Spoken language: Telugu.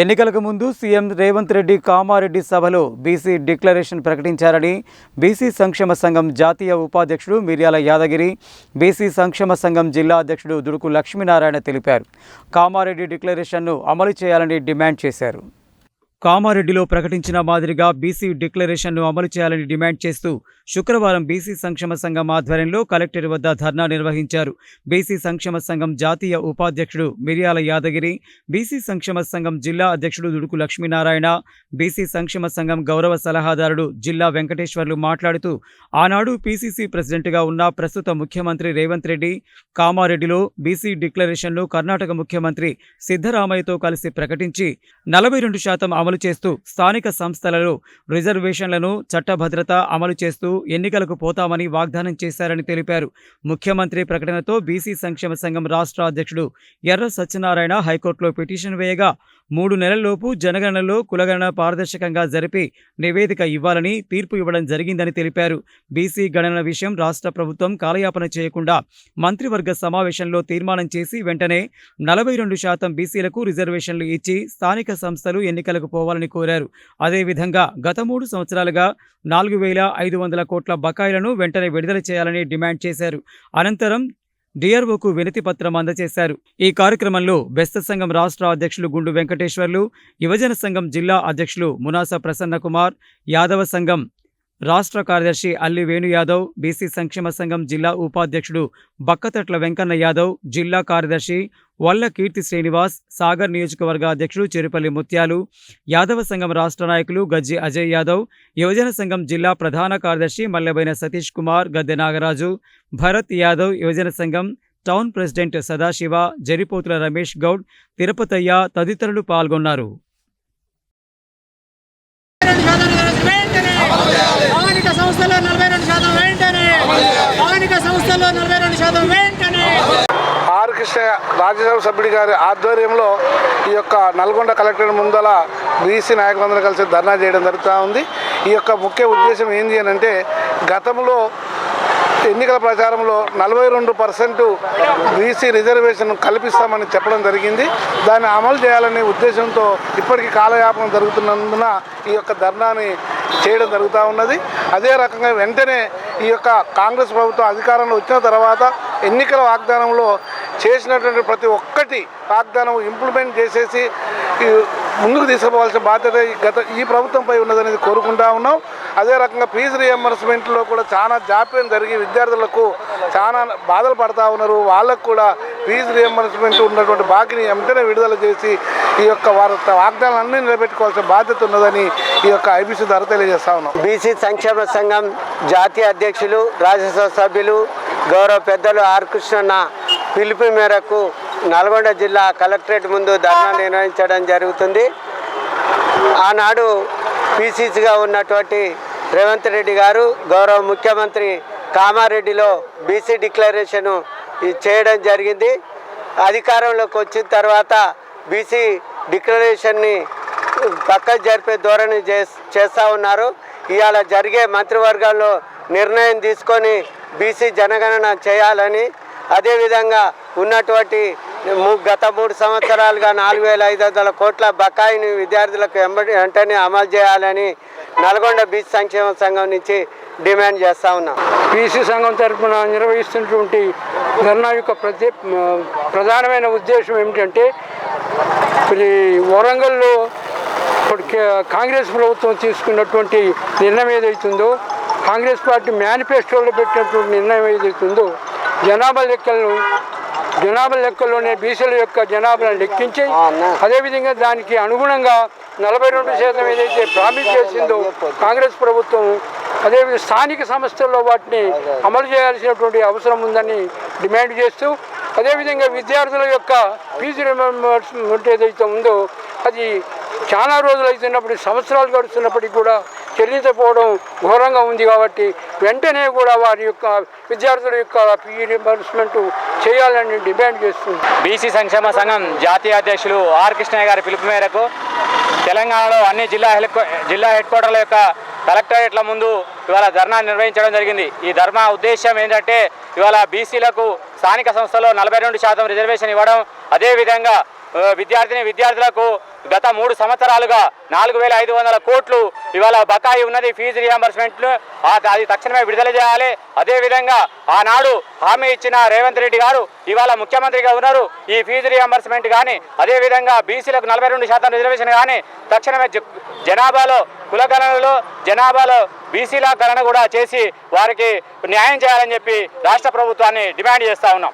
ఎన్నికలకు ముందు సీఎం రేవంత్ రెడ్డి కామారెడ్డి సభలో బీసీ డిక్లరేషన్ ప్రకటించారని బీసీ సంక్షేమ సంఘం జాతీయ ఉపాధ్యక్షుడు మిర్యాల యాదగిరి బీసీ సంక్షేమ సంఘం జిల్లా అధ్యక్షుడు దుడుకు లక్ష్మీనారాయణ తెలిపారు. కామారెడ్డి డిక్లరేషన్ను అమలు చేయాలని డిమాండ్ చేశారు. కామారెడ్డిలో ప్రకటించిన మాదిరిగా బీసీ డిక్లరేషన్ను అమలు చేయాలని డిమాండ్ చేస్తూ శుక్రవారం బీసీ సంక్షేమ సంఘం ఆధ్వర్యంలో కలెక్టర్ వద్ద ధర్నా నిర్వహించారు. బీసీ సంక్షేమ సంఘం జాతీయ ఉపాధ్యక్షుడు మిర్యాల యాదగిరి బీసీ సంక్షేమ సంఘం జిల్లా అధ్యక్షుడు దుడుకు లక్ష్మీనారాయణ బీసీ సంక్షేమ సంఘం గౌరవ సలహాదారుడు జిల్లా వెంకటేశ్వర్లు మాట్లాడుతూ ఆనాడు పీసీసీ ప్రెసిడెంట్గా ఉన్న ప్రస్తుత ముఖ్యమంత్రి రేవంత్ రెడ్డి కామారెడ్డిలో బీసీ డిక్లరేషన్ను కర్ణాటక ముఖ్యమంత్రి సిద్ధరామయ్యతో కలిసి ప్రకటించి నలభై రెండు శాతం అమలు చేస్తూ స్థానిక సంస్థలలో రిజర్వేషన్లను చట్టభద్రత అమలు చేస్తూ ఎన్నికలకు పోతామని వాగ్దానం చేశారని తెలిపారు. ముఖ్యమంత్రి ప్రకటనతో బీసీ సంక్షేమ సంఘం రాష్ట్ర అధ్యక్షుడు ఎర్ర సత్యనారాయణ హైకోర్టులో పిటిషన్ వేయగా మూడు నెలల్లోపు జనగణనలో కులగణన పారదర్శకంగా జరిపి నివేదిక ఇవ్వాలని తీర్పు ఇవ్వడం జరిగిందని తెలిపారు. బీసీ గణన విషయం రాష్ట్ర ప్రభుత్వం కాలయాపన చేయకుండా మంత్రివర్గ సమావేశంలో తీర్మానం చేసి వెంటనే నలభై రెండు శాతం బీసీలకు రిజర్వేషన్లు ఇచ్చి స్థానిక సంస్థలు ఎన్నికలకు పోవాలని కోరారు. అదేవిధంగా గత మూడు సంవత్సరాలుగా నాలుగు వేల ఐదు వందల కోట్ల బకాయిలను వెంటనే విడుదల చేయాలని డిమాండ్ చేశారు. అనంతరం డిఆర్ఓకు వినతి పత్రం అందజేశారు. ఈ కార్యక్రమంలో బెస్త సంఘం రాష్ట్ర అధ్యక్షులు గుండు వెంకటేశ్వర్లు యువజన సంఘం జిల్లా అధ్యక్షులు మునాస ప్రసన్న కుమార్ యాదవ సంఘం రాష్ట్ర కార్యదర్శి అల్లి వేణు యాదవ్ బీసీ సంక్షేమ సంఘం జిల్లా ఉపాధ్యక్షుడు బక్కతట్ల వెంకన్న యాదవ్ జిల్లా కార్యదర్శి వల్ల కీర్తి శ్రీనివాస్ సాగర్ నియోజకవర్గ అధ్యక్షుడు చెరుపల్లి ముత్యాలు యాదవ సంఘం రాష్ట్ర నాయకులు గజ్జి అజయ్ యాదవ్ యువజన సంఘం జిల్లా ప్రధాన కార్యదర్శి మల్లెబైన సతీష్ కుమార్ గద్దె నాగరాజు భరత్ యాదవ్ యువజన సంఘం టౌన్ ప్రెసిడెంట్ సదాశివ జరిపోతుల రమేష్ గౌడ్ తిరుపతయ్య తదితరులు పాల్గొన్నారు స్థానిక సంస్థల్లో నలభై రెండు శాతం వెంటనే. ఆధునిక సంస్థల్లో నలభై రెండు శాతం వెంటనే. ఆర్ కృష్ణ రాజ్యసభ సభ్యుడి గారి ఆధ్వర్యంలో ఈ యొక్క నల్గొండ కలెక్టర్ ముందల బీసీ నాయకులందరూ కలిసి ధర్నా చేయడం జరుగుతూ ఉంది. ఈ యొక్క ముఖ్య ఉద్దేశం ఏంటి అని అంటే గతంలో ఎన్నికల ప్రచారంలో నలభై రెండు పర్సెంట్ బీసీ రిజర్వేషన్ కల్పిస్తామని చెప్పడం జరిగింది. దాన్ని అమలు చేయాలనే ఉద్దేశంతో ఇప్పటికీ కాలయాపన జరుగుతున్నందున ఈ యొక్క ధర్నాని చేయడం జరుగుతూ ఉన్నది. అదే రకంగా వెంటనే ఈ యొక్క కాంగ్రెస్ ప్రభుత్వం అధికారంలో వచ్చిన తర్వాత ఎన్నికల వాగ్దానంలో చేసినటువంటి ప్రతి ఒక్కటి వాగ్దానం ఇంప్లిమెంట్ చేసేసి ఈ ముందుకు తీసుకుపోవాల్సిన బాధ్యత ఈ గత ఈ ప్రభుత్వంపై ఉన్నదనేది కోరుకుంటా ఉన్నాం. అదే రకంగా ఫీజు రియంబర్స్మెంట్లో కూడా చాలా జాప్యం జరిగి విద్యార్థులకు చాలా బాధలు పడతా ఉన్నారు. వాళ్ళకు కూడా ఫీజు రియంబర్స్మెంట్ ఉన్నటువంటి బాకీని వెంటనే విడుదల చేసి ఈ యొక్క వారి వాగ్దానాలన్నీ నిలబెట్టుకోవాల్సిన బాధ్యత ఉన్నదని ఈ యొక్క ఐబీసీ ధర తెలియజేస్తా ఉన్నాం. బీసీ సంక్షేమ సంఘం జాతీయ అధ్యక్షులు రాజ్యసభ సభ్యులు గౌరవ పెద్దలు ఆర్ కృష్ణన్న పిలుపు మేరకు నల్గొండ జిల్లా కలెక్టరేట్ ముందు ధర్నా నిర్వహించడం జరుగుతుంది. ఆనాడు పీసీసీగా ఉన్నటువంటి రేవంత్ రెడ్డి గారు గౌరవ ముఖ్యమంత్రి కామారెడ్డిలో బీసీ డిక్లరేషన్ చేయడం జరిగింది. అధికారంలోకి వచ్చిన తర్వాత బీసీ డిక్లరేషన్ని పక్క జరిపే ధోరణి చే చేస్తూ ఉన్నారు. ఇవాళ జరిగే మంత్రివర్గాల్లో నిర్ణయం తీసుకొని బీసీ జనగణన చేయాలని అదేవిధంగా ఉన్నటువంటి గత మూడు సంవత్సరాలుగా నాలుగు వేల ఐదు వందల కోట్ల బకాయిని విద్యార్థులకు ఎంబడి వెంటనే అమలు చేయాలని నల్గొండ బీసీ సంక్షేమ సంఘం నుంచి డిమాండ్ చేస్తూ ఉన్నాం. బీసీ సంఘం తరఫున నిర్వహిస్తున్నటువంటి ధర్నా యొక్క ప్రతి ప్రధానమైన ఉద్దేశం ఏమిటంటే వరంగల్లో ఇప్పుడు కాంగ్రెస్ ప్రభుత్వం తీసుకున్నటువంటి నిర్ణయం ఏదైతుందో కాంగ్రెస్ పార్టీ మేనిఫెస్టోలో పెట్టినటువంటి నిర్ణయం ఏదైతుందో జనాభా లెక్కలను జనాభా లెక్కల్లోనే బీసీల యొక్క జనాభాను లెక్కించి అదేవిధంగా దానికి అనుగుణంగా నలభై రెండు శాతం ఏదైతే ప్రామిస్ చేసిందో కాంగ్రెస్ ప్రభుత్వం అదేవిధంగా స్థానిక సంస్థల్లో వాటిని అమలు చేయాల్సినటువంటి అవసరం ఉందని డిమాండ్ చేస్తూ అదేవిధంగా విద్యార్థుల యొక్క ఫీజు రిమెంబర్స్మెంట్ ఏదైతే ఉందో అది చాలా రోజులు అవుతున్నప్పుడు సంవత్సరాలు గడుస్తున్నప్పటికీ కూడా చెల్లించకపోవడం ఘోరంగా ఉంది కాబట్టి వెంటనే కూడా వారి యొక్క విద్యార్థుల యొక్క ఫీ రియంబర్స్మెంట్ చేయాలని డిమాండ్ చేస్తుంది. బీసీ సంక్షేమ సంఘం జాతీయ అధ్యక్షులు ఆర్ కృష్ణయ్య గారి పిలుపు మేరకు తెలంగాణలో అన్ని జిల్లా జిల్లా హెడ్ క్వార్టర్ల యొక్క కలెక్టరేట్ల ముందు ఇవాళ ధర్నా నిర్వహించడం జరిగింది. ఈ ధర్నా ఉద్దేశం ఏంటంటే ఇవాళ బీసీలకు స్థానిక సంస్థలో నలభై రెండు శాతం రిజర్వేషన్ ఇవ్వడం. అదేవిధంగా విద్యార్థిని విద్యార్థులకు గత మూడు సంవత్సరాలుగా నాలుగు వేల ఐదు వందల కోట్లు ఇవాళ బకాయి ఉన్నది ఫీజు రియంబర్స్మెంట్ను. అది తక్షణమే విడుదల చేయాలి. అదేవిధంగా ఆనాడు హామీ ఇచ్చిన రేవంత్ రెడ్డి గారు ఇవాళ ముఖ్యమంత్రిగా ఉన్నారు. ఈ ఫీజు రియంబర్స్మెంట్ కానీ అదేవిధంగా బీసీలకు నలభై రెండు శాతం రిజర్వేషన్ కానీ తక్షణమే జనాభాలో కులగణనలో జనాభాలో బీసీల గణన కూడా చేసి వారికి న్యాయం చేయాలని చెప్పి రాష్ట్ర ప్రభుత్వాన్ని డిమాండ్ చేస్తా ఉన్నాం.